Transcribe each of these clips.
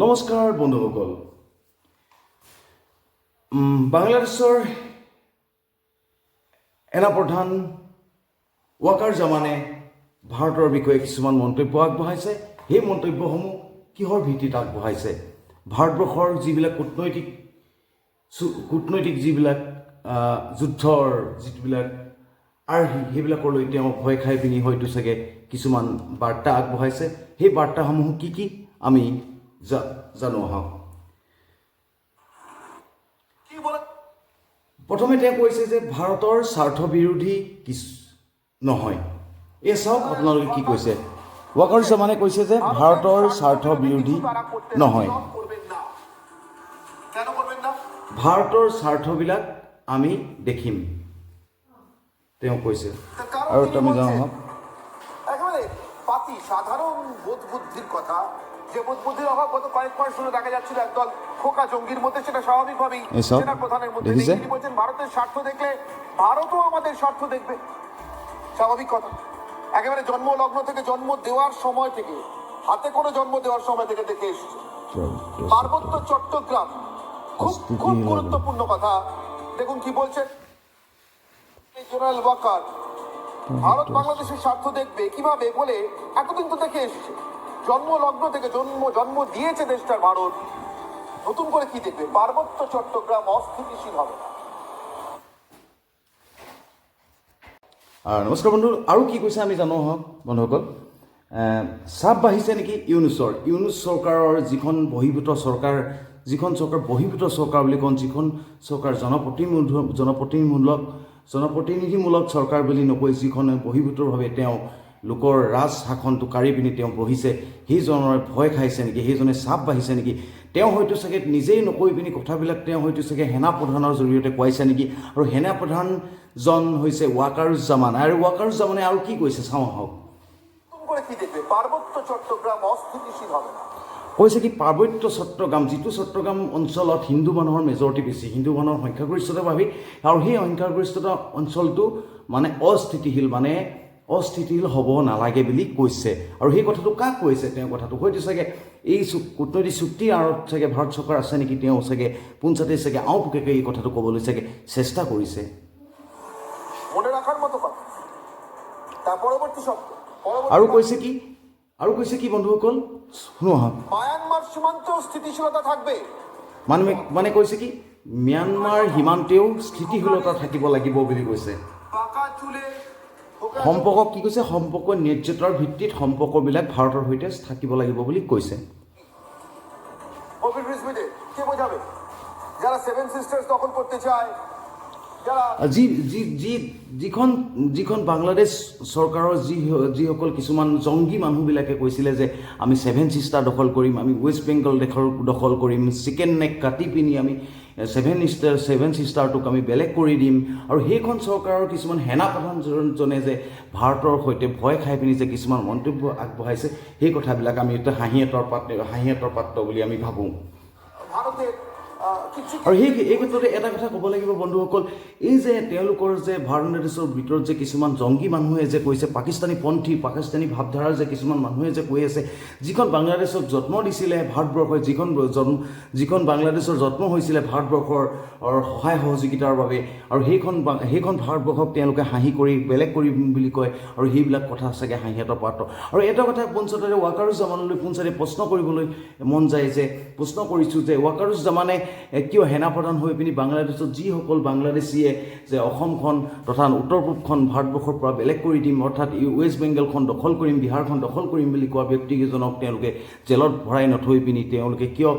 নমস্কাৰ বন্ধুসকল। বাংলাদেশৰ সেনাপ্ৰধান ৱাকাৰ জামানে ভাৰতৰ বিষয়ে কিছুমান মন্তব্য আগবঢ়াইছে। সেই মন্তব্যসমূহ কিহৰ ভিত্তিত আগবঢ়াইছে? ভাৰতবৰ্ষৰ যিবিলাক কূটনৈতিক কূটনৈতিক যিবিলাক যুদ্ধৰ যিবিলাক আৰ্হি সেইবিলাকলৈ তেওঁ ভয় খাই পিনি হয়তো চাগে কিছুমান বাৰ্তা আগবঢ়াইছে। সেই বাৰ্তাসমূহ কি কি? আমি জা- জানো আহক কি বলে প্ৰথমে তেওঁ কৈছে যে ভাৰতৰ স্বাৰ্থ বিৰোধী কিছু নহয়। এই চাওক আপোনালোকে কি কৈছে। ৱাকাৰুজ্জামানে কৈছে যে ভাৰতৰ স্বাৰ্থ বিৰোধী নহয় ভাৰতৰ স্বাৰ্থবিলাক আমি দেখিম। তেওঁ কৈছে। আৰু তিনি আমি যাওঁ সাধারণ বোধ বুদ্ধির কথা। যে বোধ বুদ্ধির অভাব গত কয়েক মাস ধরে দেখা যাচ্ছিল একদল খোকা জঙ্গির মধ্যে সেটা স্বাভাবিকভাবেই সেনা প্রধানের মধ্যে তিনি বলছেন ভারতের স্বার্থ দেখলে ভারতও আমাদের স্বার্থ দেখবে। স্বাভাবিক কথা। একেবারে জন্ম লগ্ন থেকে জন্ম দেওয়ার সময় থেকে হাতে করে জন্ম দেওয়ার সময় থেকে দেখে এসছে। পার্বত্য চট্টগ্রাম খুব খুব গুরুত্বপূর্ণ কথা। দেখুন কি বলছেন। জেনারেল ওয়াকার ভারত বাংলাদেশের স্বার্থ দেখবে কীভাবে বলে এতদিন তো দেখে এসছে। জন্ম লগ্ন থেকে জন্ম জন্ম দিয়েছে দেশটার ভারত। নতুন করে কি দেখবে? পার্বত্য চট্টগ্রাম অস্থিতিশীল হবে নমস্কাৰ বন্ধু, আৰু কি কৈছে আমি জানো আহক, বন্ধুসকল? চাপ বাঢ়িছে নেকি ইউনুছৰ? ইউনুছ চৰকাৰৰ যিখন বহিভূত চৰকাৰ, যিখন চৰকাৰ বহিভূত চৰকাৰ বুলি কওঁ, যিখন চৰকাৰ জনপ্ৰতিনিধি জনপ্ৰতিনিধিমূলক জনপ্ৰতিনিধিমূলক চৰকাৰ বুলি নকৈ যিখনে বহিভূতভাৱে তেওঁ লোকৰ ৰাজ শাসনটো কাঢ়ি পিনি তেওঁ বহিছে সেইজনৰ ভয় খাইছে নেকি? সেইজনে চাপ বাঢ়িছে নেকি? তেওঁ হয়তো চাগে নিজেই নকৈ পিনি কথাবিলাক তেওঁ হয়তো চাগে সেনা প্ৰধানৰ জৰিয়তে কোৱাইছে নেকি? আৰু সেনা প্ৰধানজন হৈছে ৱাকাৰুজ্জামান। আৰু ৱাকাৰুজ্জামানে আৰু কি কৈছে? চাওঁ আহক। অস্থিতিশীল কৈছে কি পাৰ্বত্য চট্টগ্ৰাম যিটো চট্টগ্ৰাম অঞ্চলত হিন্দু মানুহৰ মেজৰিটি বেছি হিন্দু মানুহৰ সংখ্যাগৰিষ্ঠতা ভাবি আৰু সেই সংখ্যাগৰিষ্ঠতা অঞ্চলটো মানে অস্থিতিশীল মানে অস্থিতিশীল হ'ব নালাগে বুলি কৈছে। আৰু সেই কথাটো কাক কৈছে? তেওঁ কথাটো হয়তো চাগে এই কূটনৈতিক চুক্তিৰ আঁৰত চাগে ভাৰত চৰকাৰ আছে নেকি? তেওঁ চাগে পোনচাতে চাগে আওপকীয়াকৈ এই কথাটো ক'বলৈ চাগে চেষ্টা কৰিছে। আৰু কৈছে কি আৰু কৈছে কি বন্ধুসকল শুনো আহক মায়ানমার সীমান্তেও স্থিতিশীলতা থাকবে। মানে মানে কৈছে কি ম্যানমাৰ সীমান্তেও স্থিতিশীলতা থাকিব লাগিব বুলি কৈছে সম্পৰ্ক কি কৈছে সম্পৰ্ক ন্যায্যতাৰ ভিত্তিত সম্পৰ্কবিলাক ভাৰতৰ সৈতে থাকিব লাগিব বুলি কৈছে যারা সেভেন সিস্টার্স দখল করতে চায় যি যি যি, যিখন যিখন বাংলাদেশ চৰকাৰৰ যি, যিসকল কিছুমান জংগী মানুহবিলাকে কৈছিলে যে আমি ছেভেন ছিষ্টাৰ দখল কৰিম, আমি ৱেষ্ট বেংগল দেশৰ দখল কৰিম, চিকেন নেক কাটি পিনি আমি ছেভেন ষ্টাৰ ছেভেন ছিষ্টাৰটোক আমি বেলেগ কৰি দিম। আৰু সেইখন চৰকাৰৰ কিছুমান সেনাপ্ৰধানজনে যে ভাৰতৰ সৈতে ভয় খাই পিনি যে কিছুমান মন্তব্য আগবঢ়াইছে, সেই কথাবিলাক আমি এতিয়া হাঁহিহঁতৰ পাত্ৰ হাঁহিহঁতৰ পাত্ৰ বুলি আমি ভাবোঁ। ভারতের আৰু সেই এই ক্ষেত্ৰতে এটা কথা ক'ব লাগিব বন্ধুসকল এই যে তেওঁলোকৰ যে বাংলাদেশৰ ভিতৰত যে কিছুমান জংগী মানুহে যে কৈছে পাকিস্তানী পন্থী পাকিস্তানী ভাৱধাৰাৰ যে কিছুমান মানুহে যে কৈ আছে যিখন বাংলাদেশক যত্ন দিছিলে ভাৰতবৰ্ষই যিখন জন্ম যিখন বাংলাদেশৰ যত্ন হৈছিলে ভাৰতবৰ্ষৰ সহায় সহযোগিতাৰ বাবে আৰু সেইখন সেইখন ভাৰতবৰ্ষক তেওঁলোকে হাঁহি কৰি বেলেগ কৰিম বুলি কয় আৰু সেইবিলাক কথা চাগে হাঁহিহঁতৰ পাত্ৰ। আৰু এটা কথা পোনচাতে ৱাকাৰুজ্জামানলৈ পোনচাতে প্ৰশ্ন কৰিবলৈ মন যায় যে প্ৰশ্ন কৰিছোঁ যে ৱাকাৰুজ্জামানে এ, কিয় সেনাপ্ৰধান হৈ পিনি বাংলাদেশত যিসকল বাংলাদেশীয়ে যে অসমখন তথা উত্তৰ পূবখন ভাৰতবৰ্ষৰ পৰা বেলেগ কৰি দিম অৰ্থাৎ ৱেষ্ট বেংগলখন দখল কৰিম বিহাৰখন দখল কৰিম বুলি কোৱা ব্যক্তিকেইজনক তেওঁলোকে জেলত ভৰাই নথৈ পিনি তেওঁলোকে কিয়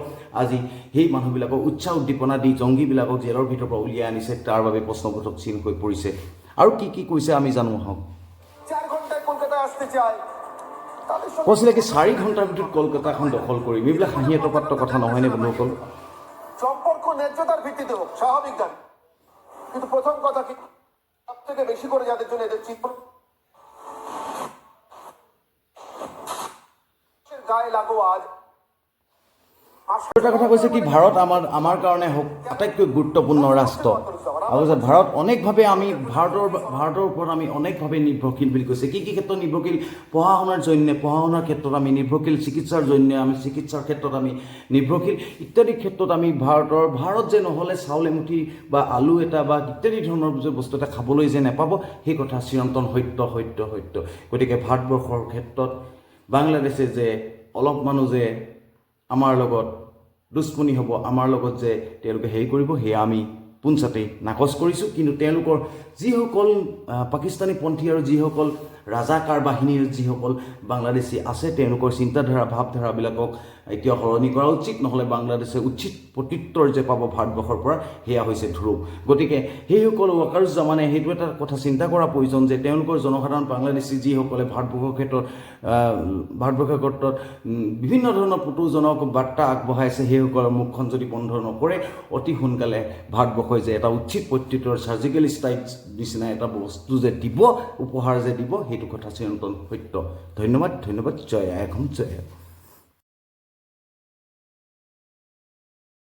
আজি সেই মানুহবিলাকক উৎসাহ উদ্দীপনা দি জংগীবিলাকক জেলৰ ভিতৰৰ পৰা উলিয়াই আনিছে তাৰ বাবে প্ৰশ্নবোধক চিন হৈ পৰিছে। আৰু কি কি কৈছে আমি জানো আহক। কৈছিলে কি চাৰি ঘণ্টাৰ ভিতৰত কলকাতাখন দখল কৰিম। এইবিলাক হাঁহিহঁতৰ পাত্ৰ কথা নহয়নে বন্ধুসকল? সম্পর্ক ন্যায্যতার ভিত্তিতে হোক, স্বাভাবিক দাবি কিন্তু প্রথম কথা কি? সব থেকে বেশি করে যাদের জন্য এদের চিত্র গায়ে লাগো আজ এটা কথা কৈছে কি, ভাৰত আমাৰ আমাৰ কাৰণে হওক, আটাইতকৈ গুৰুত্বপূৰ্ণ ৰাষ্ট্ৰ। আৰু কৈছে, ভাৰত অনেকভাৱে আমি, ভাৰতৰ ভাৰতৰ ওপৰত আমি অনেকভাৱে নিৰ্ভৰশীল বুলি কৈছে। কি কি ক্ষেত্ৰত নিৰ্ভৰশীল? পঢ়া শুনাৰ জন্য, পঢ়া শুনাৰ ক্ষেত্ৰত আমি নিৰ্ভৰশীল। চিকিৎসাৰ জন্য আমি, চিকিৎসাৰ ক্ষেত্ৰত আমি নিৰ্ভৰশীল। ইত্যাদি ক্ষেত্ৰত আমি ভাৰতৰ, ভাৰত যে নহ'লে চাউল, এমুঠি বা আলু এটা বা ইত্যাদি ধৰণৰ যে বস্তু এটা খাবলৈ যে নাপাব, সেই কথা চিৰন্তন সত্য সত্য সত্য। গতিকে ভাৰতবৰ্ষৰ ক্ষেত্ৰত বাংলাদেশে যে অলপমানো যে আমাৰ লগত দুশ্মনী হ'ব আমাৰ লগত যে তেওঁলোকে হেৰি কৰিব সেয়া আমি পোনচাতেই নাকচ কৰিছোঁ। কিন্তু তেওঁলোকৰ যিসকল পাকিস্তানী পন্থী আৰু যিসকল ৰাজাকাৰ বাহিনীৰ যিসকল বাংলাদেশী আছে, তেওঁলোকৰ চিন্তাধাৰা, ভাৱধাৰাবিলাকক এতিয়া সলনি কৰা উচিত। নহ'লে বাংলাদেশে উচিত প্ৰত্যুত্তৰ যে পাব ভাৰতবৰ্ষৰ পৰা, সেয়া হৈছে ধ্ৰুৱ গতিকে সেইসকল ৱাকাৰুজ্জামানে সেইটো এটা কথা চিন্তা কৰা প্ৰয়োজন যে তেওঁলোকৰ জনসাধাৰণ বাংলাদেশী যিসকলে ভাৰতবৰ্ষৰ ক্ষেত্ৰত ভাৰতবৰ্ষৰ ক্ষেত্ৰত বিভিন্ন ধৰণৰ পুতুজনক বাৰ্তা আগবঢ়াইছে, সেইসকলৰ মুখখন যদি বন্ধ নকৰে, অতি সোনকালে ভাৰতবৰ্ষই যে এটা উচিত প্ৰত্যুত্তৰ চাৰ্জিকেল ষ্ট্ৰাইক নিচিনা এটা বস্তু যে দিব, উপহাৰ যে দিব, সেইটো কথা চিৰন্তন সত্য ধন্যবাদ ধন্যবাদ, জয় অসম জয়।